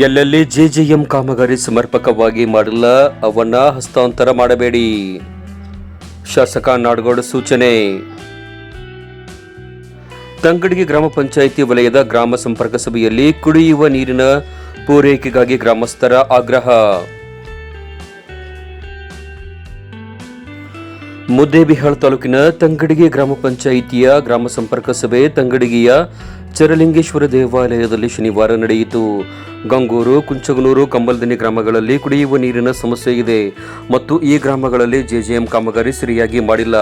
ಎಲ್ಲೆಲ್ಲಿ ಜೆಜೆಎಂ ಕಾಮಗಾರಿ ಸಮರ್ಪಕವಾಗಿ ಮಾಡಲ್ಲ, ಅವನ್ನ ಹಸ್ತಾಂತರ ಮಾಡಬೇಡಿ. ಶಾಸಕ ನಾಡಗೌಡ ಸೂಚನೆ. ತಂಗಡಿಗೆ ಗ್ರಾಮ ಪಂಚಾಯಿತಿ ವಲಯದ ಗ್ರಾಮ ಸಂಪರ್ಕ ಸಭೆಯಲ್ಲಿ ಕುಡಿಯುವ ನೀರಿನ ಪೂರೈಕೆಗಾಗಿ ಗ್ರಾಮಸ್ಥರ ಆಗ್ರಹ. ಮುದ್ದೇಬಿಹಾಳ್ ತಾಲೂಕಿನ ತಂಗಡಿಗೆ ಗ್ರಾಮ ಪಂಚಾಯಿತಿಯ ಗ್ರಾಮ ಸಂಪರ್ಕ ಸಭೆ ತಂಗಡಿಗೆಯ ಚರಲಿಂಗೇಶ್ವರ ದೇವಾಲಯದಲ್ಲಿ ಶನಿವಾರ ನಡೆಯಿತು. ಗಂಗೂರು, ಕುಂಚಗನೂರು, ಕಂಬಲ್ದನಿ ಗ್ರಾಮಗಳಲ್ಲಿ ಕುಡಿಯುವ ನೀರಿನ ಸಮಸ್ಯೆ ಇದೆ. ಮತ್ತು ಈ ಗ್ರಾಮಗಳಲ್ಲಿ ಜೆಜೆಎಂ ಕಾಮಗಾರಿ ಸರಿಯಾಗಿ ಮಾಡಿಲ್ಲ.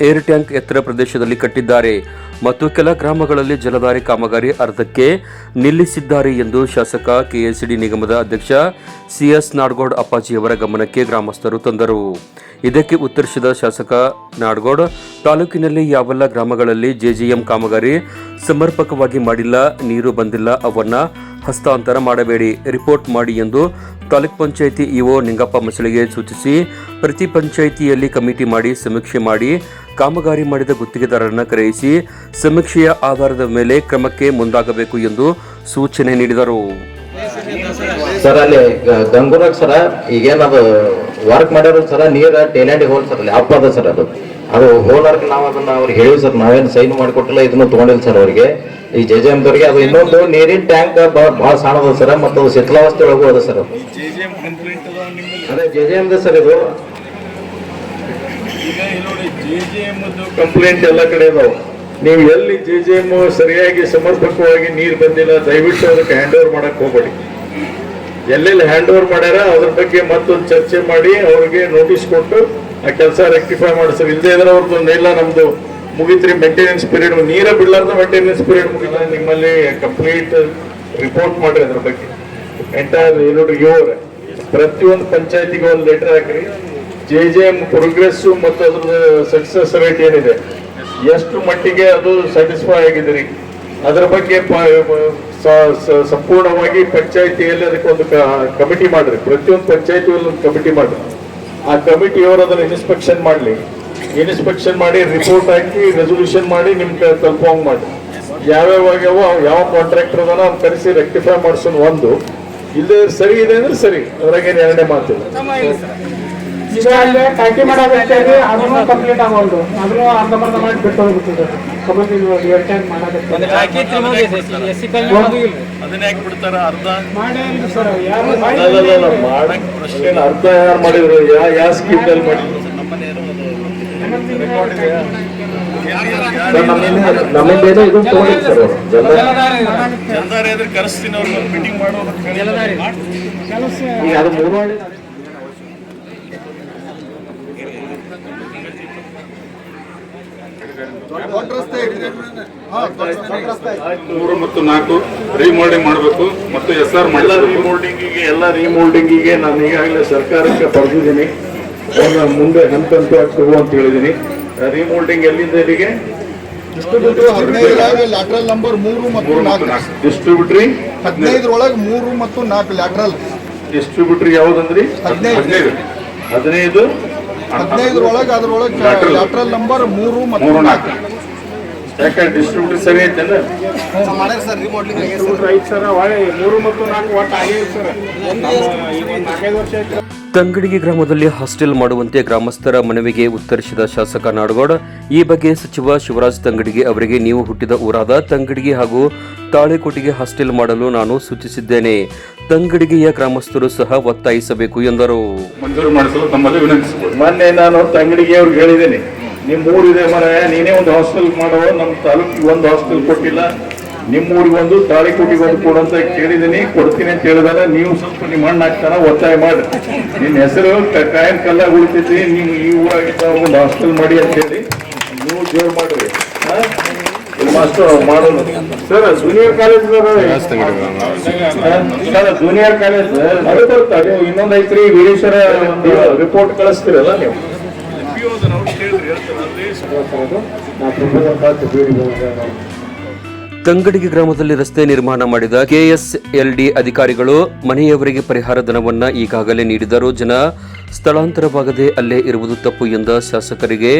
ಏರ್ ಟ್ಯಾಂಕ್ ಎತ್ತರ ಪ್ರದೇಶದಲ್ಲಿ ಕಟ್ಟಿದ್ದಾರೆ ಮತ್ತು ಕೆಲ ಗ್ರಾಮಗಳಲ್ಲಿ ಜಲಧಾರೆ ಕಾಮಗಾರಿ ಅರ್ಧಕ್ಕೆ ನಿಲ್ಲಿಸಿದ್ದಾರೆ ಎಂದು ಶಾಸಕ ಕೆಎಸ್ಡಿ ನಿಗಮದ ಅಧ್ಯಕ್ಷ ಸಿಎಸ್ ನಾಡಗೌಡ್ ಅಪ್ಪಾಜಿಯವರ ಗಮನಕ್ಕೆ ಗ್ರಾಮಸ್ಥರು ತಂದರು. ಇದಕ್ಕೆ ಉತ್ತರಿಸಿದ ಶಾಸಕ ನಾಡಗೌಡ, ತಾಲೂಕಿನಲ್ಲಿ ಯಾವೆಲ್ಲ ಗ್ರಾಮಗಳಲ್ಲಿ ಜೆಜಿಎಂ ಕಾಮಗಾರಿ ಸಮರ್ಪಕವಾಗಿ ಮಾಡಿಲ್ಲ, ನೀರು ಬಂದಿಲ್ಲ, ಅವನ್ನ ಹಸ್ತಾಂತರ ಮಾಡಬೇಡಿ, ರಿಪೋರ್ಟ್ ಮಾಡಿ ಎಂದು ತಾಲೂಕ್ ಪಂಚಾಯಿತಿ ಇಒ ನಿಂಗಪ್ಪ ಮಸಳಿಗೆ ಸೂಚಿಸಿ, ಪ್ರತಿ ಪಂಚಾಯಿತಿಯಲ್ಲಿ ಕಮಿಟಿ ಮಾಡಿ, ಸಮೀಕ್ಷೆ ಮಾಡಿ, ಕಾಮಗಾರಿ ಮಾಡಿದ ಗುತ್ತಿಗೆದಾರರನ್ನು ಕರೆಯಿಸಿ, ಸಮೀಕ್ಷೆಯ ಆಧಾರದ ಮೇಲೆ ಕ್ರಮಕ್ಕೆ ಮುಂದಾಗಬೇಕು ಎಂದು ಸೂಚನೆ ನೀಡಿದರು. ಸರ್, ಅಲ್ಲಿ ಗಂಗೂರಾಗ ಸರ ಈಗೇನದು ವರ್ಕ್ ಮಾಡ್ಯಾರ ಸರ, ನೀರ ಟೇಲೆಂಟ್ ಹೋಲ್ ಸರ್, ಅಲ್ಲಿ ಅಪ್ ಅದ ಸರ್ ಅದು. ಅದು ಹೋಲಾರ್ಕ್ ನಾವು ಅದನ್ನ ಅವ್ರಿಗೆ ಹೇಳಿ ಸರ್, ನಾವೇನು ಸೈನ್ ಮಾಡಿಕೊಟ್ಟಿಲ್ಲ, ಇದನ್ನು ತಗೊಂಡಿಲ್ಲ ಸರ್ ಅವರಿಗೆ. ಈ ಜೆ ಜೆ ಎಮ್ದವ್ರಿಗೆ ಅದು ಇನ್ನೊಂದು ನೀರಿನ ಟ್ಯಾಂಕ್ ಬಹಳ ಸಣ್ಣದ ಸರ್ ಮತ್ತು ಅದು ಶಿಥಿಲಾವಸ್ಥೆ ಒಳಗೂ ಅದ ಸರ್ ಅದು. ಜೆ ಜೆ ಎಮ್ದ ಸರ್ ಇದು. ಕಂಪ್ಲೇಂಟ್ ಎಲ್ಲ ಕಡೆ ಇದಾವೆ. ನೀವು ಎಲ್ಲಿ ಜೆ ಜೆ ಎಂ ಸರಿಯಾಗಿ ಸಮರ್ಪಕವಾಗಿ ನೀರು ಬಂದಿಲ್ಲ ದಯವಿಟ್ಟು ಅದಕ್ಕೆ ಹ್ಯಾಂಡ್ ಓವರ್ ಮಾಡಕ್ ಹೋಗ್ಬೇಡಿ. ಎಲ್ಲೆಲ್ಲಿ ಹ್ಯಾಂಡ್ ಓವರ್ ಮಾಡ್ಯಾರ ಅದ್ರ ಬಗ್ಗೆ ಮತ್ತೊಂದು ಚರ್ಚೆ ಮಾಡಿ ಅವ್ರಿಗೆ ನೋಟಿಸ್ ಕೊಟ್ಟು ಆ ಕೆಲಸ ರೆಕ್ಟಿಫೈ ಮಾಡಿಸ್ರಿ ಇಲ್ಲದೇ ಇದ್ರೆ ಅವ್ರದ್ದು ಇಲ್ಲ ನಮ್ದು. ಮುಗಿತ್ರಿ ಮೇಂಟೆನೆನ್ಸ್ ಪೀರಿಯಡ್ ನೀರ ಬಿಡ್ಲಾರ್ದ ಮೇಂಟೆನೆನ್ಸ್ ಪೀರಿಯಡ್ ಮುಗಿದ ನಿಮ್ಮಲ್ಲಿ ಕಂಪ್ಲೀಟ್ ರಿಪೋರ್ಟ್ ಮಾಡ್ರಿ ಅದ್ರ ಬಗ್ಗೆ. ಎಂಟೈರ್ ನೋಡ್ರಿ ಯೋರ್ ಪ್ರತಿಯೊಂದು ಪಂಚಾಯತಿಗೆ ಒಂದು ಲೆಟರ್ ಹಾಕ್ರಿ. ಜೆ ಜೆ ಎಂ ಪ್ರೋಗ್ರೆಸ್ಸು ಮತ್ತು ಅದ್ರ ಸಕ್ಸಸ್ ರೇಟ್ ಏನಿದೆ. ಎಷ್ಟು ಮಟ್ಟಿಗೆ ಅದು ಸ್ಯಾಟಿಸ್ಫೈ ಆಗಿದ್ರಿ. ಅದರ ಬಗ್ಗೆ ಸಂಪೂರ್ಣವಾಗಿ ಪಂಚಾಯಿತಿಯಲ್ಲಿ ಅದಕ್ಕೆ ಒಂದು ಕಮಿಟಿ ಮಾಡ್ರಿ. ಪ್ರತಿಯೊಂದು ಪಂಚಾಯತಿಯಲ್ಲಿ ಒಂದು ಕಮಿಟಿ ಮಾಡ್ರಿ. ಆ ಕಮಿಟಿಯವರು ಅದನ್ನು ಇನ್ಸ್ಪೆಕ್ಷನ್ ಮಾಡಲಿ. ಇನ್ಸ್ಪೆಕ್ಷನ್ ಮಾಡಿ ರಿಪೋರ್ಟ್ ಹಾಕಿ ರೆಸೊಲ್ಯೂಷನ್ ಮಾಡಿ ನಿಮ್ಗೆ ತಲುಪೋಂಗ್ ಮಾಡಿ. ಯಾವ್ಯಾವ ಆಗ್ಯಾವೋ ಯಾವ ಕಾಂಟ್ರಾಕ್ಟರ್ ಅದನ್ನ ಅವ್ನು ಕರೆಸಿ ರೆಕ್ಟಿಫೈ ಮಾಡಿಸೋಣ ಒಂದು. ಇಲ್ಲದೆ ಸರಿ ಇದೆ ಅಂದ್ರೆ ಸರಿ. ಅದ್ರಾಗೇನು ಎರಡನೇ ಮಾತಿಲ್ಲ. ಟ್ಯಾಂಕಿ ಮಾಡೋದಕ್ಕೆ ಅದನ್ನು ಕಂಪ್ಲೀಟ್ ಆಗೋದು ಅದನ್ನು ಅರ್ಧಂಬರ್ಧ ಮಾಡಿ ಬಿಟ್ಟು ಹೋಗ್ಬಿಟ್ಟಿದೆ ಕಬಡ್ಡಿ ಎರಡು ಟ್ಯಾಂಕ್ ಮಾಡೋದಕ್ಕೆ ಅದನ್ನ ಯಾಕೆ ಬಿಡ್ತಾರ ಅರ್ಧ ಯಾರು ಅಲ್ಲಲ್ಲ ಮಾಡಕ್ ಪ್ರಶ್ನೆ ಅರ್ಧ ಯಾರು ಮಾಡಿದ್ರು? ಯಾ ಯಾವ ಸ್ಕೀಮ್ನಲ್ಲಿ ಮಾಡಿದ್ರು? ತಗೊಂಡಿಲ್ಲ ಸರ್. ಆದ್ರೆ ಕರೆಸ್ತೀನಿ ಮೀಟಿಂಗ್ ಈಗ ಅದು ಮೂರು ಮತ್ತು ನಾಲ್ಕು ರಿಮೋಲ್ಡಿಂಗ್ ಮಾಡಬೇಕು ಮತ್ತು ಎಸ್ ಆರ್ ಎಲ್ಲ ರೀಮೋಲ್ಡಿಂಗಿಗೆ ರಿಮೋಲ್ಡಿಂಗಿಗೆ ಎಲ್ಲ ರಿಮೋಲ್ಡಿಂಗಿಗೆ ನಾನು ಈಗಾಗಲೇ ಸರ್ಕಾರಕ್ಕೆ ಬರೆದಿದ್ದೀನಿ. ಅವ್ರನ್ನ ಮುಂದೆ ಹಂತ ಹಂತವಾಗಿ ತಗೋ ಅಂತ ಹೇಳಿದ್ದೀನಿ ರಿಮೋಲ್ಡಿಂಗ್ ಎಲ್ಲಿಂದ ಎಲ್ಲಿಗೆ ಹದಿನೈದರಾಗ ಲ್ಯಾಟ್ರಲ್ ನಂಬರ್ ಮೂರು ಮತ್ತು ನಾಲ್ಕು. ಡಿಸ್ಟ್ರಿಬ್ಯೂಟ್ರಿ ಹದಿನೈದರೊಳಗೆ ಮೂರು ಮತ್ತು ನಾಲ್ಕು ಲ್ಯಾಟ್ರಲ್ ಡಿಸ್ಟ್ರಿಬ್ಯೂಟ್ರಿ ಯಾವ್ದಂದ್ರಿ ಹದಿನೈದು. ಹದಿನೈದು. ಹದಿನೈದು. ಹದಿನೈದರೊಳಗೆ ಅದ್ರೊಳಗೆ. ಲ್ಯಾಟ್ರಲ್ ನಂಬರ್ ಮೂರು ಮತ್ತು ನಾಲ್ಕು. ನಾಲ್ಕು. ಯಾಕೆ ಡಿಸ್ಟ್ರಿಬ್ಯೂಟರ್ ಸರಿ ಐತೆ ಐದು ಸರ್ ಒಳ್ಳೆ ಮೂರು ಮತ್ತು ನಾಲ್ಕು ಒಟ್ಟು ಆಗಿದೆ ಸರ್. ಈಗ ಒಂದು ನಾಲ್ಕೈದು ವರ್ಷ ಆಯ್ತು ತಂಗಡಿಗೆ ಗ್ರಾಮದಲ್ಲಿ ಹಾಸ್ಟೆಲ್ ಮಾಡುವಂತೆ ಗ್ರಾಮಸ್ಥರ ಮನವಿಗೆ ಉತ್ತರಿಸಿದ ಶಾಸಕ ನಾಡಗೌಡ ಈ ಬಗ್ಗೆ ಸಚಿವ ಶಿವರಾಜ್ ತಂಗಡಿಗೆ ಅವರಿಗೆ ನೀವು ಹುಟ್ಟಿದ ಊರಾದ ತಂಗಡಿಗೆ ಹಾಗೂ ತಾಳೆಕೋಟಿಗೆ ಹಾಸ್ಟೆಲ್ ಮಾಡಲು ನಾನು ಸೂಚಿಸಿದ್ದೇನೆ. ತಂಗಡಿಗೆಯ ಗ್ರಾಮಸ್ಥರು ಸಹ ಒತ್ತಾಯಿಸಬೇಕು ಎಂದರು. ಮಂಜೂರು ಮಾಡಿಸಲು ತಮ್ಮಲ್ಲಿ ವಿನಂತಿಸಿಕೊಳ್ಳಿ. ಮೊನ್ನೆ ನಾನು ತಂಗಡಿಗೆ ಅವ್ರಿಗೆ ಹೇಳಿದ್ದೀನಿ. ನಿಮ್ಮ ಊರಿದೆ ಮರ ನೀನೇ ಒಂದು ಹಾಸ್ಟೆಲ್ ಮಾಡೋ ನಮ್ಮ ತಾಲೂಕಿಗೆ ಒಂದು ಹಾಸ್ಟೆಲ್ ಕೊಟ್ಟಿಲ್ಲ. ನಿಮ್ಮ ಊರಿಗೆ ಒಂದು ತಾಳಿಕೋಟಿಗೆ ಒಂದು ಕೊಡು ಅಂತ ಕೇಳಿದ್ದೀನಿ. ಕೊಡ್ತೀನಿ ಅಂತ ಹೇಳಿದಾಗ ನೀವು ಸ್ವಲ್ಪ ನಿಮ್ಮ ಹಣ್ಣು ಹಾಕ್ತಾರ ಒತ್ತಾಯ ಮಾಡಿ. ನಿನ್ನ ಹೆಸರು ಕಾಯಂ ಕಲ್ಲ ಉಳಿತೈತಿ ನೀವು ಈ ಊರಾಗಿದ್ದ ಒಂದು ಹಾಸ್ಟೆಲ್ ಮಾಡಿ ಅಂತ ಹೇಳಿ ನೀವು ಜೋರ್ ಮಾಡ್ರಿ. ಮಾಸ್ಟರ್ ಮಾಡೋಣ sir junior college sir junior college ಅದು ಬರ್ತಾ ನೀವು ಇನ್ನೊಂದು ಐತ್ರಿ ವೀರೇಶ್ವರ ಒಂದು ರಿಪೋರ್ಟ್ ಕಳಿಸ್ತೀರಲ್ಲ ನೀವು? ತಂಗಡಿಗೆ ಗ್ರಾಮದಲ್ಲಿ ರಸ್ತೆ ನಿರ್ಮಾಣ ಮಾಡಿದ ಕೆಎಸ್ಎಲ್ಡಿ ಅಧಿಕಾರಿಗಳು ಮನೆಯವರಿಗೆ ಪರಿಹಾರ ಧನವನ್ನ ಈಗಾಗಲೇ ನೀಡಿದರೂ ಜನ ಸ್ಥಳಾಂತರವಾಗದೆ ಅಲ್ಲೇ ಇರುವುದು ತಪ್ಪು ಎಂದ ಶಾಸಕರಿಗೆ,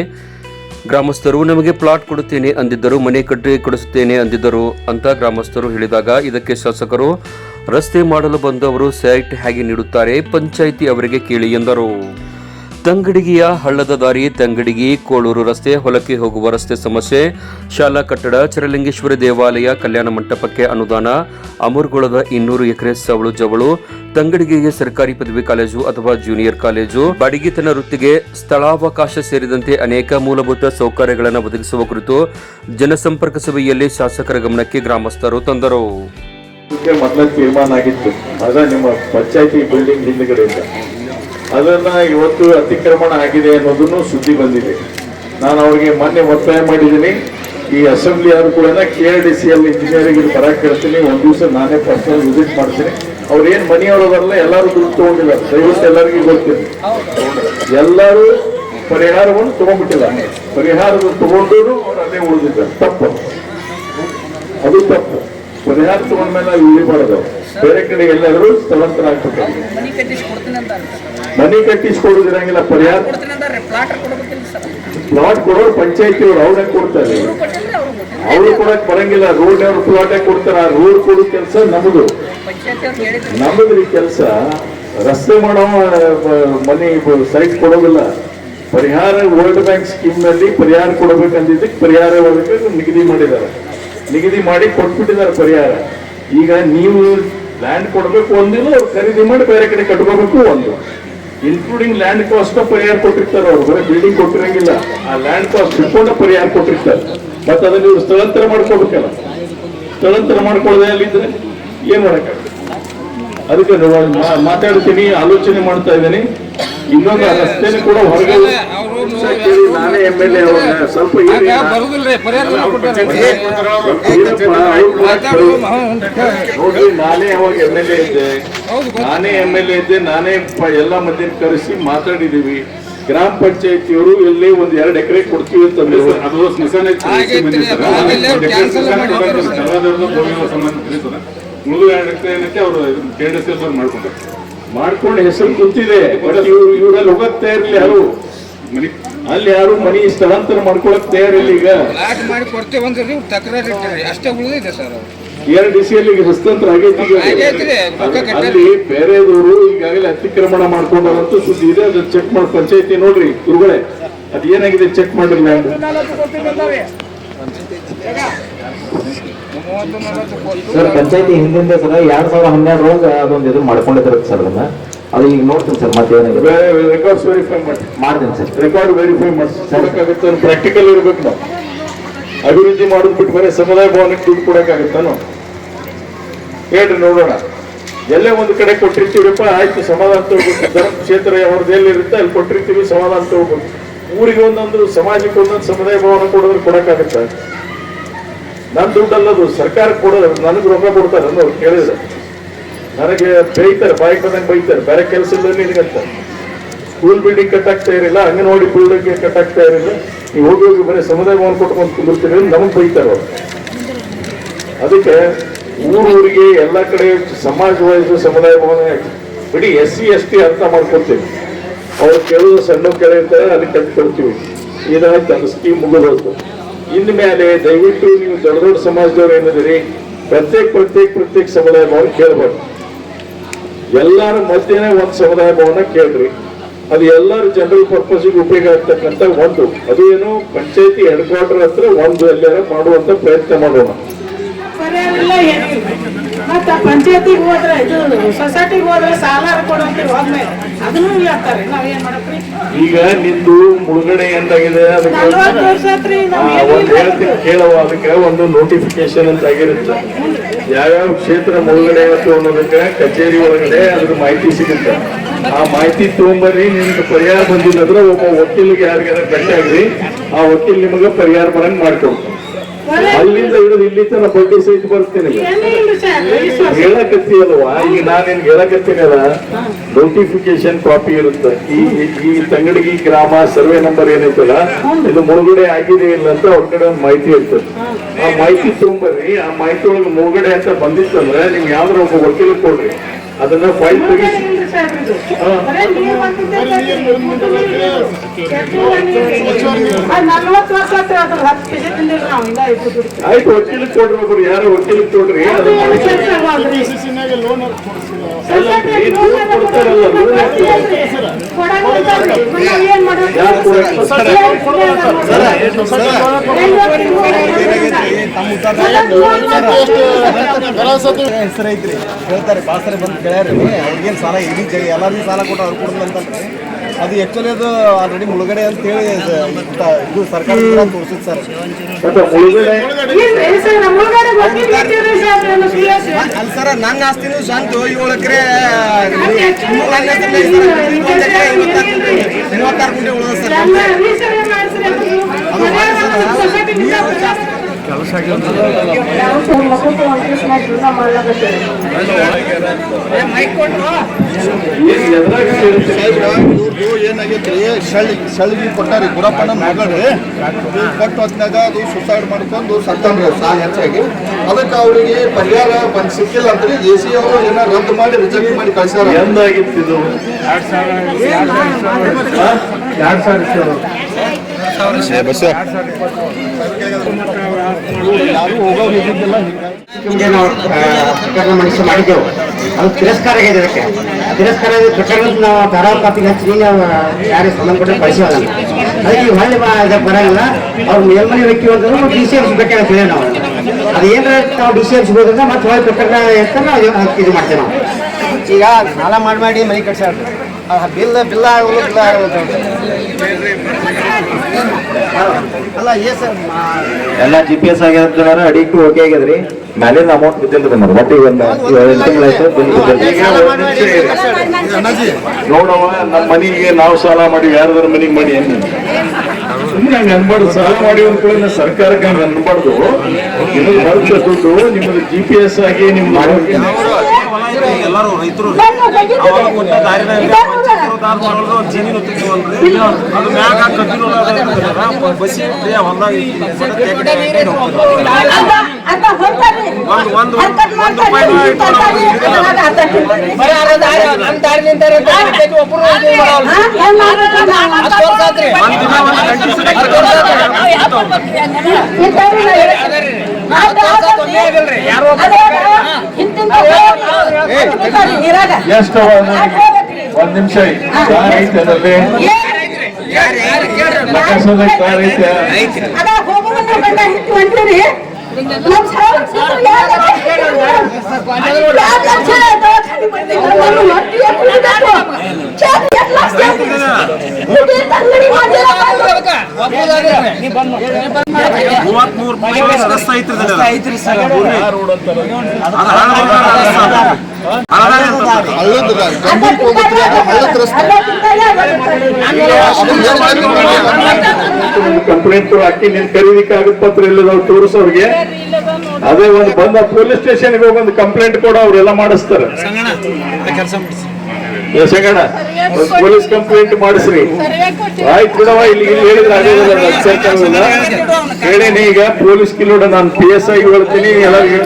ಗ್ರಾಮಸ್ಥರು ನಮಗೆ ಪ್ಲಾಟ್ ಕೊಡುತ್ತೇನೆ ಅಂದಿದ್ದರು ಮನೆ ಕಟ್ಟಿ ಕೊಡಿಸುತ್ತೇನೆ ಅಂದಿದ್ದರು ಅಂತ ಗ್ರಾಮಸ್ಥರು ಹೇಳಿದಾಗ ಇದಕ್ಕೆ ಶಾಸಕರು, ರಸ್ತೆ ಮಾಡಲು ಬಂದವರು ಸೈಟ್ ಹೇಗೆ ನೀಡುತ್ತಾರೆ? ಪಂಚಾಯಿತಿ ಅವರಿಗೆ ಕೇಳಿ ಎಂದರು. ತಂಗಡಿಗೆಯ ಹಳ್ಳದ ದಾರಿ ತಂಗಡಿಗಿ ಕೋಳೂರು ರಸ್ತೆ, ಹೊಲಕ್ಕೆ ಹೋಗುವ ರಸ್ತೆ ಸಮಸ್ಯೆ. ಶಾಲಾ ಕಟ್ಟಡ, ಚರಲಿಂಗೇಶ್ವರಿ ದೇವಾಲಯ, ಕಲ್ಯಾಣ ಮಂಟಪಕ್ಕೆ ಅನುದಾನ. ಅಮರ್ಗೊಳದ ಇನ್ನೂರು ಎಕರೆ ಸವಳು ಜವಳು. ತಂಗಡಿಗೆಗೆ ಸರ್ಕಾರಿ ಪದವಿ ಕಾಲೇಜು ಅಥವಾ ಜೂನಿಯರ್ ಕಾಲೇಜು. ಬಡಗಿತನ ವೃತ್ತಿಗೆ ಸ್ಥಳಾವಕಾಶ ಸೇರಿದಂತೆ ಅನೇಕ ಮೂಲಭೂತ ಸೌಕರ್ಯಗಳನ್ನು ಒದಗಿಸುವ ಕುರಿತು ಜನಸಂಪರ್ಕ ಸಭೆಯಲ್ಲಿ ಶಾಸಕರ ಗಮನಕ್ಕೆ ಗ್ರಾಮಸ್ಥರು ತಂದರು. ಮೊದಲ ತೀರ್ಮಾನ ಆಗಿತ್ತು. ನಿಮ್ಮ ಪಂಚಾಯತಿ ಬಿಲ್ಡಿಂಗ್ ಹಿಂದ್ಗಡೆಯಿಂದ. ಅದನ್ನ ಇವತ್ತು ಅತಿಕ್ರಮಣ ಆಗಿದೆ ಅನ್ನೋದನ್ನು ಸುದ್ದಿ ಬಂದಿದೆ. ನಾನು ಅವರಿಗೆ ಮೊನ್ನೆ ಒತ್ತಾಯ ಮಾಡಿದ್ದೀನಿ. ಈ ಅಸೆಂಬ್ಲಿ ಆದ್ರೂ ಕೂಡ ಕೆ ಆರ್ ಡಿ ಸಿ ಅಲ್ಲಿ ಇಂಜಿನಿಯರಿಂಗ್ ಇಲ್ಲಿ ಕೇಳ್ತೀನಿ. ಒಂದು ದಿವಸ ನಾನೇ ಪರ್ಸನಲ್ ವಿಸಿಟ್ ಮಾಡ್ತೀನಿ. ಅವ್ರು ಏನ್ ಬರಲ್ಲ ಎಲ್ಲರೂ ದುಡ್ಡು ತಗೊಂಡಿದ್ದಾರೆ ದಯವಿಟ್ಟು ಎಲ್ಲರಿಗೂ ಗೊತ್ತಿದೆ. ಎಲ್ಲರೂ ಪರಿಹಾರವನ್ನು ತಗೊಂಡ್ಬಿಟ್ಟಿಲ್ಲ. ಪರಿಹಾರವನ್ನು ತಗೊಂಡು ಅವ್ರು ಅದೇ ಉಳಿದಿದ್ದಾರೆ. ತಪ್ಪು. ಅದು ತಪ್ಪು. ಪರಿಹಾರ ತಗೊಂಡ್ಮೇಲೆ ಇಲ್ಲಿ ಉಳಿಬಾರ್ದು ಬೇರೆ ಕಡೆ ಎಲ್ಲಾದ್ರೂ ಸ್ಥಳಾಂತರ ಆಗ್ಬೇಕಾಗಿ ಮನಿ ಕಟ್ಟಿಸ್ಕೊಡುದಿರಂಗಿಲ್ಲ ಪರಿಹಾರ ಪ್ಲಾಟ್ ಕೊಡೋರು ಪಂಚಾಯತಿ ಅವ್ರು ಅವ್ರೇ ಕೊಡ್ತಾರೆ. ಅವ್ರು ಕೊಡಕ್ ಬರಂಗಿಲ್ಲ ರೋಡ್ ಅವ್ರು ಪ್ಲಾಟೇ ಕೊಡ್ತಾರ ಆ ರೋಡ್ ಕೊಡೋ ಕೆಲಸ ನಮ್ದು. ನಮ್ಮದ್ರಿ ಕೆಲಸ ರಸ್ತೆ ಮಾಡೋ ಮನೆ ಸೈಟ್ ಕೊಡೋದಿಲ್ಲ. ಪರಿಹಾರ ವರ್ಲ್ಡ್ ಬ್ಯಾಂಕ್ ಸ್ಕೀಮ್ನಲ್ಲಿ ಪರಿಹಾರ ಕೊಡಬೇಕಂದಿದ್ದಕ್ಕೆ ಪರಿಹಾರ ಒದಗಿ ನಿಗದಿ ಮಾಡಿದ್ದಾರೆ. ನಿಗದಿ ಮಾಡಿ ಕೊಟ್ಬಿಟ್ಟಿದ್ದಾರೆ ಪರಿಹಾರ. ಈಗ ನೀವು ಲ್ಯಾಂಡ್ ಕೊಡಬೇಕು ಒಂದಿಲ್ಲ, ಅವ್ರು ಖರೀದಿ ಮಾಡಿ ಬೇರೆ ಕಡೆ ಕಟ್ಕೋಬೇಕು ಒಂದು. ಇನ್ಕ್ಲೂಡಿಂಗ್ ಲ್ಯಾಂಡ್ ಕಾಸ್ಟ್ ಪರಿಹಾರ ಕೊಟ್ಟಿರ್ತಾರೆ ಅವ್ರು, ಬರೀ ಬಿಲ್ಡಿಂಗ್ ಕೊಟ್ಟಿರಂಗಿಲ್ಲ. ಆ ಲ್ಯಾಂಡ್ ಕಾಸ್ಟ್ ಇಟ್ಕೊಂಡು ಪರಿಹಾರ ಕೊಟ್ಟಿರ್ತಾರೆ. ಮತ್ತೆ ಅದನ್ನ ಇವ್ರು ಸ್ಥಳಾಂತರ ಮಾಡ್ಕೋಬೇಕಲ್ಲ. ಸ್ಥಳಾಂತರ ಮಾಡ್ಕೊಳ್ಳದೆ ಅಲ್ಲಿದ್ರೆ ಏನ್ ಮಾಡಕ್ಕಾಗಲ್ಲ ಅದಕ್ಕೆ ಮಾತಾಡ್ತೀನಿ, ಆಲೋಚನೆ ಮಾಡ್ತಾ ಇದ್ದೀನಿ. ಇನ್ನೊಂದು ರಸ್ತೆನೂ ಕೂಡ ಹೊರಗೆ ಕೇಳಿ ನಾನೇ ಎಂ ಎಲ್ ಎ ಸ್ವಲ್ಪ. ನೋಡ್ರಿ ನಾನೇ ಅವಾಗ ಎಂ ಎಲ್ ಎ ಇದ್ದೆ ನಾನೇ ಎಂ ಎಲ್ ಎ ಇದ್ದೆ ನಾನೇ ಎಲ್ಲ ಮಂದಿನ ಕರೆಸಿ ಮಾತಾಡಿದೀವಿ ಗ್ರಾಮ ಪಂಚಾಯತಿಯವರು ಇಲ್ಲಿ ಒಂದ್ ಎರಡು ಎಕರೆ ಕೊಡ್ತೀವಿ ಅಂತಂದ್ರೆ ಅದು ಸ್ಮಶಾನ ಉಳಿದು ಎರಡು ಎಕರೆ ಏನೈತೆ ಅವರು ಕೆ ಡಿ ಎಸ್ ಮಾಡ್ಕೊಂಡ್ರೆ ಮಾಡ್ಕೊಂಡು ಹೆಸರು ಕೂತಿದೆ ಬಟ್ ಇವ್ರು ಇವ್ರಲ್ಲಿ ಹೋಗತ್ತೆ ಯಾರು ಮನಿ ಅಲ್ಲಿ ಯಾರು ಮನಿ ಸ್ಥಳಾಂತರ ಮಾಡ್ಕೊಳಕ್ ತಯಾರಿಲ್ಲ ಈಗ. ಬ್ಲಾಕ್ ಮಾಡಿ ಕೊಡ್ತೇವೆ ಅಂದ್ರೆ ನೀವು ತಕರಾರು ಇಟ್ಟಿರಿ ಅಷ್ಟೇ ಉಳಿದಿದೆ ಸರ್ ಎರಡು ಡಿಸಿಯಲ್ಲಿ ಈಗ ಹಸ್ತಾಂತರ ಆಗೈತಿ. ಅಲ್ಲಿ ಬೇರೆದವರು ಈಗಾಗಲೇ ಅತಿಕ್ರಮಣ ಮಾಡ್ಕೊಂಡಂತೂ ಸುದ್ದಿ ಇದೆ. ಅದನ್ನ ಚೆಕ್ ಮಾಡಿ ಪಂಚಾಯತಿ ನೋಡ್ರಿ ಗುರುಗಳೇ. ಅದೇನಾಗಿದೆ ಚೆಕ್ ಮಾಡ್ರಿ ಲ್ಯಾಂಡ್ ಮೂವತ್ತು ನಲವತ್ತು ಕೊಟ್ಟು ಸರ್ ಪಂಚಾಯತಿ ಹಿಂದಿಂದ ಸರ್ ಎರಡ್ ಸಾವಿರದ ಹನ್ನೆರಡರೊಳಗೆ ಅದೊಂದು ಇದು ಮಾಡ್ಕೊಂಡಿದ್ದಾರೆ ಸರ್ ಅದನ್ನ. ಅದು ಈಗ ನೋಡ್ತೀನಿ ಸರ್ ಮತ್ತೆ ಏನಾಗಿದೆ? ರೆಕಾರ್ಡ್ಸ್ ವೆರಿಫೈ ಮಾಡಿ ಮಾಡ್ತೀನಿ ಸರ್. ರೆಕಾರ್ಡ್ ವೆರಿಫೈ ಮಾಡಿಸೋದಕ್ಕಾಗುತ್ತೆ ಪ್ರಾಕ್ಟಿಕಲ್ ಇರ್ಬೇಕು ನಾವು. ಅಭಿವೃದ್ಧಿ ಮಾಡೋದು ಬಿಟ್ಟು ಬರೀ ಸಮುದಾಯ ಭವನಕ್ಕೆ ದುಡ್ಡು ಕೊಡೋಕ್ಕಾಗುತ್ತಾನು ಹೇಳ್ರಿ ನೋಡೋಣ. ಎಲ್ಲೇ ಒಂದು ಕಡೆ ಕೊಟ್ಟಿರ್ತೀವಿಪ್ಪ ಆಯ್ತು ಸಮಾಧಾನ ತಗೋಬೇಕು. ಧರ್ಮ ಕ್ಷೇತ್ರ ಅವ್ರದ್ದು ಎಲ್ಲಿರುತ್ತೆ ಅಲ್ಲಿ ಕೊಟ್ಟಿರ್ತೀವಿ ಸಮಾಧಾನ ತಗೋಬೇಕು. ಊರಿಗೆ ಒಂದೊಂದು ಸಮಾಜಕ್ಕೆ ಒಂದೊಂದು ಸಮುದಾಯ ಭವನ ಕೊಡೋದ್ರೆ ಕೊಡೋಕ್ಕಾಗುತ್ತೆ? ನನ್ನ ದುಡ್ಡಲ್ಲದು ಸರ್ಕಾರ ಕೊಡೋದು ನನಗೆ ರೊಕ್ಕ ಕೊಡ್ತಾರೆ ಅನ್ನೋರು ಕೇಳಿದ್ರೆ ನನಗೆ ಬೈತಾರೆ ಬಾಯಿ ಬಂದಂಗೆ ಬೈತಾರೆ. ಬೇರೆ ಕೆಲಸ ಇಲ್ಲ ನಿನಗಂತ ಸ್ಕೂಲ್ ಬಿಲ್ಡಿಂಗ್ ಕಟ್ಟಾಗ್ತಾ ಇರಲಿಲ್ಲ ನೋಡಿ ಬಿಲ್ಡಿಂಗ್ ಕಟ್ಟಾಗ್ತಾ ಇರಲಿಲ್ಲ. ನೀವು ಹೋಗಿ ಹೋಗಿ ಬರೀ ಸಮುದಾಯ ಭವನ ಕೊಟ್ಕೊಂಡು ಕುಂದಿರ್ತೀರಿ ನಮಗೆ ಬೈತಾರೆ ಅವರು. ಅದಕ್ಕೆ ಊರೂರಿಗೆ ಎಲ್ಲ ಕಡೆ ಸಮಾಜ ಸಮುದಾಯ ಭವನ ಬಿಡಿ ಎಸ್ ಸಿ ಎಸ್ ಟಿ ಅರ್ಥ ಮಾಡ್ಕೊಡ್ತೀವಿ ಅವ್ರು ಕೆಲವು ಸಣ್ಣ ಕೆಳ ಇರ್ತಾರೆ ಅಲ್ಲಿ ಕಟ್ಟಿ ಕೊಡ್ತೀವಿ ಇದಾಯ್ತು, ಅದು ಸ್ಕೀಮ್ ಮುಗಿದೋದು ಇನ್ಮೇಲೆ ದಯವಿಟ್ಟು ನೀವು ದೊಡ್ಡ ದೊಡ್ಡ ಸಮಾಜದವ್ರು ಏನಿದ್ದೀರಿ, ಪ್ರತ್ಯೇಕ ಪ್ರತ್ಯೇಕ ಪ್ರತ್ಯೇಕ ಸಮುದಾಯ ಭವನ ಕೇಳಬಾರ್ದು. ಎಲ್ಲಾರ ಮಧ್ಯೆನೇ ಒಂದು ಸಮುದಾಯ ಭವನ ಕೇಳ್ರಿ. ಅದು ಎಲ್ಲರ ಜನರಲ್ ಪರ್ಪಸ್ಗೆ ಉಪಯೋಗ ಆಗ್ತಕ್ಕಂಥ ಒಂದು. ಅದು ಏನು ಪಂಚಾಯತಿ ಹೆಡ್ ಕ್ವಾರ್ಟರ್ ಹತ್ರ ಒಂದು ಎಲ್ಲಾರ ಮಾಡುವಂತ ಪ್ರಯತ್ನ ಮಾಡೋಣ. ಮತ್ತ ಪಂಚಾಯತಿಗೆ ಹೋದ್ರೆ ಇದು ಸೊಸೈಟಿಗೆ ಹೋದ್ರೆ ಸಾಲ ಕೊಡಂತೀವಿ ಹೋದ್ಮೇಲೆ ಅದನ್ನು ಹೇಳ್ತಾರೆ. ನಾವ್ ಏನ್ ಮಾಡಕ್ರಿ? ಈಗ ನಿಂದು ಮುಳುಗಡೆ ಎಂದಾಗಿದೆ ಅದಕ್ಕೆ ಹೇಳ್ತೀನಿ ಕೇಳುವ ಅದಕ್ಕೆ ಒಂದು ನೋಟಿಫಿಕೇಶನ್ ಅಂತ ಆಗಿರುತ್ತೆ ಯಾವ್ಯಾವ ಕ್ಷೇತ್ರ ಮುಳುಗಡೆ ಆಯ್ತು ಅನ್ನೋದಕ್ಕೆ ಕಚೇರಿ ಒಳಗಡೆ ಅದ್ರ ಮಾಹಿತಿ ಸಿಗುತ್ತೆ. ಆ ಮಾಹಿತಿ ತೊಗೊಂಬರ್ರಿ, ನಿಮ್ಗೆ ಪರಿಹಾರ ಬಂದಿಲ್ಲಂದ್ರೆ ಒಬ್ಬ ವಕೀಲಿಗೆ ಯಾರಿಗಾರ ಕಟ್ಟಾಗ್ರಿ ಆ ವಕೀಲ್ ನಿಮಗೆ ಪರಿಹಾರ ಬರಂಗ್ ಮಾಡ್ಕೊಡ್ತಾರೆ. ಅಲ್ಲಿಂದ ಹಿಡಿದು ಇಲ್ಲಿ ತನಕ ಬಡ್ಡಿ ಸಹಿತ ಬರ್ತೇನೆ ಹೇಳಕತ್ತಿ ಅಲ್ವಾ? ವಿಶ್ವಾಸ ಹೇಳಕತ್ತೀಯಲ್ವಾ ಈಗ ನಾನೇನ್ ನಿನ್ಗೆ ಹೇಳಕತ್ತೀನಲ್ಲ ನೋಟಿಫಿಕೇಶನ್ ಕಾಪಿ ಇರುತ್ತೆ. ಈ ಈ ತಂಗಡಗಿ ಗ್ರಾಮ ಸರ್ವೆ ನಂಬರ್ ಏನೈತಲ್ಲ ಇದು ಮುಳುಗಡೆ ಆಗಿದೆ ಇಲ್ಲ ಅಂತ ಅವ್ರ ಕಡೆ ಒಂದು ಮಾಹಿತಿ ಇರ್ತದೆ ಆ ಮಾಹಿತಿ ತುಂಬರಿ ಆ ಮಾಹಿತಿ ಒಳಗೆ ಮುಳುಗಡೆ ಅಂತ ಬಂದಿತ್ತಂದ್ರೆ ನಿಮ್ಗೆ ಯಾವ್ದಾರ ಒಬ್ಬ ವಕೀಲ ಕೊಡ್ರಿ. ಅದನ್ನ ಫೈಲ್ ತೆಗಿಸಿ. ಆಯ್ತು ಕೊಡ್ರಿ ಯಾರೋ ಕೊಡ್ರಿ ಹೆಸರೈತ್ರಿ ಹೇಳ್ತಾರೆ ಬಾಸರೆ ಬಂದು ಕೇಳ್ಯಾರಿ ಅವ್ರಿಗೇನು ಸಾಲ ಇಡೀ ಜಗ ಎಲ್ಲರಿಗೂ ಸಾಲ ಕೊಟ್ಟು ಅವ್ರು ಕೊಡೋದಂತಲ್ರಿ ಅದು ಆ್ಯಕ್ಚುಲಿ ಅದು ಆಲ್ರೆಡಿ ಮುಳುಗಡೆ ಅಂತೇಳಿ ಇದು ಸರ್ಕಾರ ತೋರಿಸಿದ್ ಸರ್. ಅಲ್ಲಿ ಸರ್ ನನ್ನ ಆಸ್ತಿನೂ ಸ್ವಂತ ಏಳು ಎಕರೆ ಮೂವತ್ತಾರು ಗುಂಟೆ ಉಳಿದ ಸರ್. ಅದು? ಇವ್ರದ್ದು ಏನಾಗೈತ್ರಿ? ಶಳ್ಳಿ ಶಳ್ಳಿಗೆ ಕೊಟ್ಟಾರಿ ಗುರಪ್ಪನ ಮಗಳು. ಕೊಟ್ಟು ಹೊತ್ನಾಗ ಅದು ಸುಸೈಡ್ ಮಾಡ್ಕೊಂಡು ಸತ್ತನ್ರಿ ಸಾ ಹೆಚ್ಚಾಗಿ. ಅದಕ್ಕೆ ಅವರಿಗೆ ಪರಿಹಾರ ಬಂದು ಸಿಕ್ಕಿಲ್ಲ ಅಂದ್ರೆ ಎ ಸಿ ಅವರು ಏನೋ ರದ್ದು ಮಾಡಿ ರಿಜೆಕ್ಟ್ ಮಾಡಿ ಕಳ್ಸ್ಯಾರ. ಎಂದಾಗಿತ್ತು ಇದು? ಎರಡ್ ಸಾವಿರ ಯಾರು ಹೋಗೋ ಪ್ರಕರಣ ಮಂಡಿಸಿ ಮಾಡಿದ್ದೆವು. ಅದು ತಿರಸ್ಕಾರ ಆಗಿದೆ ಅದಕ್ಕೆ. ತಿರಸ್ಕಾರ ಆಗಿದೆ ಪ್ರಕರಣ ನಾವು ಧಾರಾವಾಹಿ ಕಾಪಿಗೆ ಹಚ್ಚಿ ನಾವು ಯಾರಿಗೆ ಸಂಬಂಧಪಟ್ಟ ಕಳಿಸಿವಲ್ಲ ಅದಕ್ಕೆ ಈಗ ಹೊಳ್ಳಿ ಇದಕ್ಕೆ ಬರೋಲ್ಲ. ಅವ್ರು ಮೇಲ್ಮನೆ ವ್ಯಕ್ತಿ ಹೋದ್ರು ಡಿ ಸಿ ಎಫ್ ಬೇಕಂತ ಹೇಳಿ ನಾವು. ಅದು ಏನಾರ ನಾವು ಡಿ ಸಿ ಎಫ್ ಸಿಗೋದ್ರಿಂದ ಮತ್ತೆ ಹೊಳ್ಳಿ ಪ್ರಕರಣ ಅಂತ ನಾವು ಇದು ಮಾಡ್ತೇವೆ ನಾವು. ಈಗ ಸಾಲ ಮಾಡಿ ಮಾಡಿ ಮನೆ ಆ, ಬಿಲ್ ಬಿಲ್ಲ ಆಗೋದು ಬಿಲ್ಲ ಆಗೋದು ಎಲ್ಲ ಜಿ ಪಿ ಎಸ್ ಆಗ್ಯದ ಅಡಿಕ್ಟು ಓಕೆ ಆಗ್ಯದ್ರಿ ಮ್ಯಾಲಿಂದ ಅಮೌಂಟ್ ಬಿದ್ದಿಲ್ರಿ ನಮ್ಗೆ ಈಗ ಒಂದು ಏಳು ತಿಂಗಳಾಯ್ತು ಬಿಲ್ ನೋಡವ ನಮ್ಮ ಮನೆಗೆ ನಾವು ಸಾಲ ಮಾಡಿ ಯಾರ್ದಾರ ಮನೆಗೆ ಮಾಡಿ ಏನು ಸುಮ್ಮನೆ ಹಂಗೆ ಅನ್ಬಾರ್ದು. ಸಾಲ ಮಾಡಿ ಅಂದ್ಕೊಳ್ಳಿ ಸರ್ಕಾರಕ್ಕೆ ಹಂಗೆ ಅನ್ಬಾರ್ದು. ನಿಮಗೆ ಬರುತ್ತೆ ದುಡ್ಡು ನಿಮ್ಮದು ಜಿ ಪಿ ಎಸ್ ಆಗಿ ನಿಮ್ಮ ಎಲ್ಲರೂ ರೈತರು ಇದನ್ನು ತೆಗಿತೀವಿ. ಮಾಡೋದು ಜಮೀನು ತೆಗಿವಲ್ರಿ ಅದು ಮ್ಯಾಗ ಅದ ಅದ ಹೊರ್ತಾರ್ರಿ. ಒಂದು- ಒಂದು- ಒಂದು ರೂಪಾಯಿ ಇದು ಎಷ್ಟು ಒಂದ್ ನಿಮಿಷ ಕಾರ್ ಐತೆ ಅದರಲ್ಲಿ ಲಕ್ಕಸದ ಕಾರ್ ಐತೆ ಮೂವತ್ಮೂರು ರಸ್ತೆ ಐತ್ರಿ ಐತ್ರಿ ಸರ್ ಅಲ್ಲ ಕಂಪ್ಲೇಂಟ್ ಹಾಕಿ ನೀನ್ ಖರೀದಿ ಪತ್ರ ಎಲ್ಲ ನಾವು ತೋರಿಸೋರ್ಗೆ. ಅದೇ ಒಂದು ಬಂದ ಪೊಲೀಸ್ ಸ್ಟೇಷನ್ಗೆ ಹೋಗಿ ಒಂದು ಕಂಪ್ಲೇಂಟ್ ಕೊಡ, ಅವ್ರೆಲ್ಲ ಮಾಡಿಸ್ತಾರೆ. ಒಂದು ಪೊಲೀಸ್ ಕಂಪ್ಲೇಂಟ್ ಮಾಡಿಸ್ರಿ. ಆಯ್ತು ಬಿಡವ ಇಲ್ಲಿ ಇಲ್ಲಿ ಹೇಳಿದ್ರೆ ಹೇಳೇನಿ ಈಗ ಪೊಲೀಸ್ ಕಿಲೋಡ, ನಾನು ಪಿ ಎಸ್ ಐ ಹೇಳ್ತೀನಿ, ಎಲ್ಲರಿಗೂ.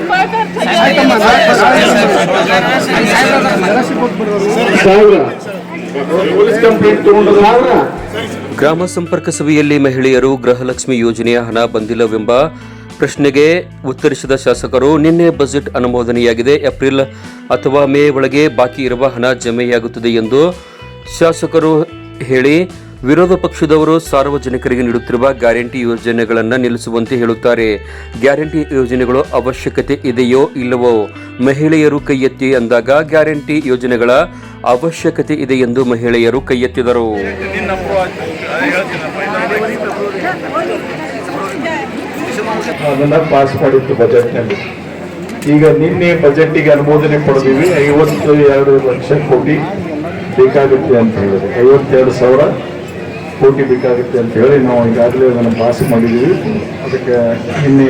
ಗ್ರಾಮ ಸಂಪರ್ಕ ಸಭೆಯಲ್ಲಿ ಮಹಿಳೆಯರು ಗೃಹಲಕ್ಷ್ಮಿ ಯೋಜನೆಯ ಹಣ ಬಂದಿಲ್ಲವೆಂಬ ಪ್ರಶ್ನೆಗೆ ಉತ್ತರಿಸಿದ ಶಾಸಕರು, ನಿನ್ನೆ ಬಜೆಟ್ ಅನುಮೋದನೆಯಾಗಿದೆ. ಏಪ್ರಿಲ್ ಅಥವಾ ಮೇ ಒಳಗೆ ಬಾಕಿ ಇರುವ ಹಣ ಜಮೆಯಾಗುತ್ತದೆ ಎಂದು ಶಾಸಕರು ಹೇಳಿ ವಿರೋಧ ಪಕ್ಷದವರು ಸಾರ್ವಜನಿಕರಿಗೆ ನೀಡುತ್ತಿರುವ ಗ್ಯಾರಂಟಿ ಯೋಜನೆಗಳನ್ನು ನಿಲ್ಲಿಸುವಂತೆ ಹೇಳುತ್ತಾರೆ. ಗ್ಯಾರಂಟಿ ಯೋಜನೆಗಳು ಅವಶ್ಯಕತೆ ಇದೆಯೋ ಇಲ್ಲವೋ ಮಹಿಳೆಯರು ಕೈ ಅಂದಾಗ ಗ್ಯಾರಂಟಿ ಯೋಜನೆಗಳ ಅವಶ್ಯಕತೆ ಇದೆ ಎಂದು ಮಹಿಳೆಯರು ಕೈ ಎತ್ತಿದರು. ಪಾಸ್ ಮಾಡಿತ್ತು ಬಜೆಟ್ ಈಗ ನಿನ್ನೆ ಬಜೆಟ್ಗೆ ಅನುಮೋದನೆ ಕೊಡ್ತೀವಿ ಐವತ್ತು ಎರಡು ಲಕ್ಷ ಕೋಟಿ ಬೇಕಾಗುತ್ತೆ ಅಂತ ಹೇಳಿದ್ರೆ. ಐವತ್ತೆರಡು ಸಾವಿರ ಕೋಟಿ ಬೇಕಾಗುತ್ತೆ ಅಂತ ಹೇಳಿ ನಾವು ಈಗಾಗಲೇ ಅದನ್ನು ಪಾಸ್ ಮಾಡಿದ್ದೀವಿ. ಅದಕ್ಕೆ ನಿನ್ನೆ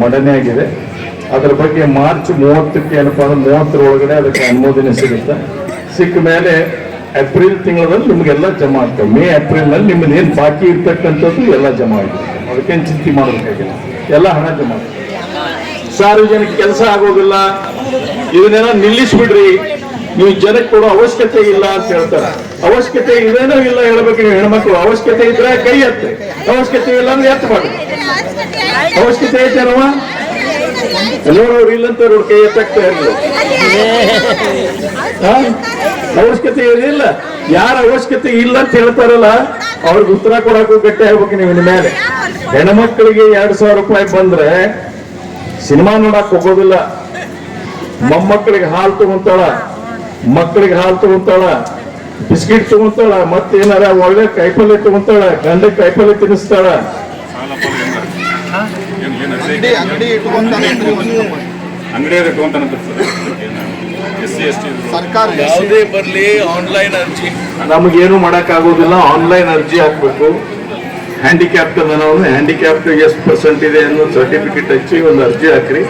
ಮಂಡನೆ ಆಗಿದೆ. ಅದರ ಬಗ್ಗೆ ಮಾರ್ಚ್ ಮೂವತ್ತಕ್ಕೆ ಏನಪ್ಪ ಅಂದ್ರೆ ಮೂವತ್ತರ ಒಳಗಡೆ ಅದಕ್ಕೆ ಅನುಮೋದನೆ ಸಿಗುತ್ತೆ. ಸಿಕ್ಕ ಮೇಲೆ ಏಪ್ರಿಲ್ ತಿಂಗಳಲ್ಲಿ ನಿಮಗೆಲ್ಲ ಜಮಾ ಆಗ್ತವೆ ಮೇ ಏಪ್ರಿಲ್ನಲ್ಲಿ ನಿಮ್ಮದು ಏನು ಬಾಕಿ ಇರ್ತಕ್ಕಂಥದ್ದು ಎಲ್ಲ ಜಮಾ ಆಗಿದೆ. ಅದಕ್ಕೇನು ಚಿಂತೆ ಮಾಡಬೇಕಾಗಿಲ್ಲ. ಎಲ್ಲ ಹಣ ಜಮಾ ಆಗ್ತದೆ ಸಾರ್ವಜನಿಕ ಕೆಲಸ ಆಗೋದಿಲ್ಲ. ಇದನ್ನೆಲ್ಲ ನಿಲ್ಲಿಸ್ಬಿಡ್ರಿ. ನೀವು ಜನಕ್ಕೆ ಕೊಡೋ ಅವಶ್ಯಕತೆ ಇಲ್ಲ ಅಂತ ಹೇಳ್ತಾರೆ. ಅವಶ್ಯಕತೆ ಇದೇನೋ ಇಲ್ಲ ಹೇಳ್ಬೇಕು ನೀವು ಹೆಣ್ಮಕ್ಳು. ಅವಶ್ಯಕತೆ ಇದ್ರೆ ಕೈ ಎತ್ತೆ. ಅವಶ್ಯಕತೆ ಇಲ್ಲ ಅಂದ್ರೆ ಎತ್ತ ಮಾಡಿ. ಅವಶ್ಯಕತೆ ಐತೆ ಅಲ್ವಾ? ನೋಡೋರು ಇಲ್ಲಂತ ಅವ್ರ ಕೈ ಎತ್ತಾಗ್ತಾ ಅವಶ್ಯಕತೆ ಇರಲಿಲ್ಲ ಯಾರ ಅವಶ್ಯಕತೆ ಇಲ್ಲ ಅಂತ ಹೇಳ್ತಾರಲ್ಲ, ಅವ್ರಿಗೆ ಉತ್ತರ ಕೊಡಕ್ಕೂ ಗಟ್ಟಿ ಆಗ್ಬೇಕು ನೀವು ಮೇಲೆ. ಹೆಣ್ಮಕ್ಳಿಗೆ ಎರಡ್ ಸಾವಿರ ರೂಪಾಯಿ ಬಂದ್ರೆ ಸಿನಿಮಾ ನೋಡಕ್ ಹೋಗೋದಿಲ್ಲ. ಮೊಮ್ಮಕ್ಕಳಿಗೆ ಹಾಲು ತಗೊಂತಾಳ. ಮಕ್ಕಳಿಗೆ ಹಾಲು ತಗೊಂತಾಳ. ಬಿಸ್ಕಿಟ್ ತಗೊಂತಾಳ ಮತ್ತೇನಾರ ಒಳ್ಳೆ ಕಾಯಿಪಲ್ಲೆ ತಗೊಂತಾಳ ಗಂಡ ಕಾಯಿಪಲ್ಲೆ ತಿನ್ನಿಸ್ತಾಳ. ಯಾವುದೇ ಬರ್ಲಿ ಆನ್ಲೈನ್ ಅರ್ಜಿ. ನಮಗೇನು ಮಾಡಕ್ ಆಗೋದಿಲ್ಲ ಆನ್ಲೈನ್ ಅರ್ಜಿ ಹಾಕ್ಬೇಕು. ಹ್ಯಾಂಡಿಕ್ಯಾಪ್ಟ್ ನಾವು ಹ್ಯಾಂಡಿಕ್ಯಾಪ್ಟ್ ಎಷ್ಟು ಪರ್ಸೆಂಟ್ ಇದೆ ಅನ್ನೋ ಸರ್ಟಿಫಿಕೇಟ್ ಹಚ್ಚಿ ಒಂದು ಅರ್ಜಿ ಹಾಕ್ರಿ.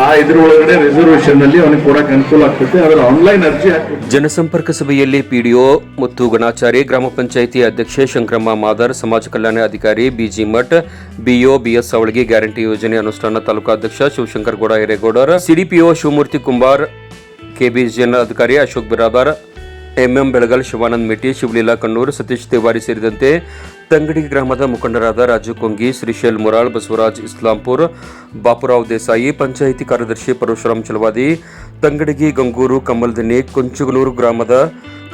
ಆ ಇದ್ರ ಒಳಗಡೆ ರಿಸರ್ವೇಶನ್ನಲ್ಲಿ ಅವನಿಗೆ ಕೊಡಕ್ ಅನುಕೂಲ ಅದರ ಆನ್ಲೈನ್ ಅರ್ಜಿ ಜನಸಂಪರ್ಕ ಸಭೆಯಲ್ಲಿ ಪಿಡಿಒ ಮತ್ತು ಗಣಾಚಾರಿ ಗ್ರಾಮ ಪಂಚಾಯಿತಿ ಅಧ್ಯಕ್ಷೆ ಶಂಕರಮ್ಮ ಮಾದರ್, ಸಮಾಜ ಕಲ್ಯಾಣ ಅಧಿಕಾರಿ ಬಿಜಿ ಮಠ್ ಬಿಒ ಬಿಎಸ್ ಅವಳಿಗೆ ಗ್ಯಾರಂಟಿ ಯೋಜನೆ ಅನುಷ್ಠಾನ ತಾಲೂಕಾ ಅಧ್ಯಕ್ಷ ಶಿವಶಂಕರ್ ಗೌಡ ಹಿರೇಗೌಡರ ಸಿಡಿಪಿಒ ಶಿವಮೂರ್ತಿ ಕುಂಬಾರ್ ಕೆಬಿಜಿಎನ್ ಅಧಿಕಾರಿ ಅಶೋಕ್ ಬಿರಾದಾರ್ ಎಂಎಂ ಬೆಳಗಲ್ ಶಿವಾನಂದ್ ಮೆಟ್ಟಿ, ಶಿವಲೀಲಾ ಕಣ್ಣೂರ್, ಸತೀಶ್ ತಿವಾರಿ ಸೇರಿದಂತೆ ತಂಗಡಿ ಗ್ರಾಮದ ಮುಖಂಡರಾದ ರಾಜು ಕೊಂಗಿ, ಶ್ರೀಶೈಲ್ ಮುರಾಳ್, ಬಸವರಾಜ್ ಇಸ್ಲಾಂಪುರ್, ಬಾಪುರಾವ್ ದೇಸಾಯಿ, ಪಂಚಾಯಿತಿ ಕಾರ್ಯದರ್ಶಿ ಪರಶುರಾಮ್ ಚಲವಾದಿ, ತಂಗಡಿಗಿ ಗಂಗೂರು ಕಮಲ್ದಿನಿ ಕುಂಚುಗನೂರು ಗ್ರಾಮದ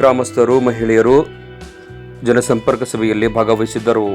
ಗ್ರಾಮಸ್ಥರು, ಮಹಿಳೆಯರು ಜನಸಂಪರ್ಕ ಸಭೆಯಲ್ಲಿ ಭಾಗವಹಿಸಿದ್ದರು.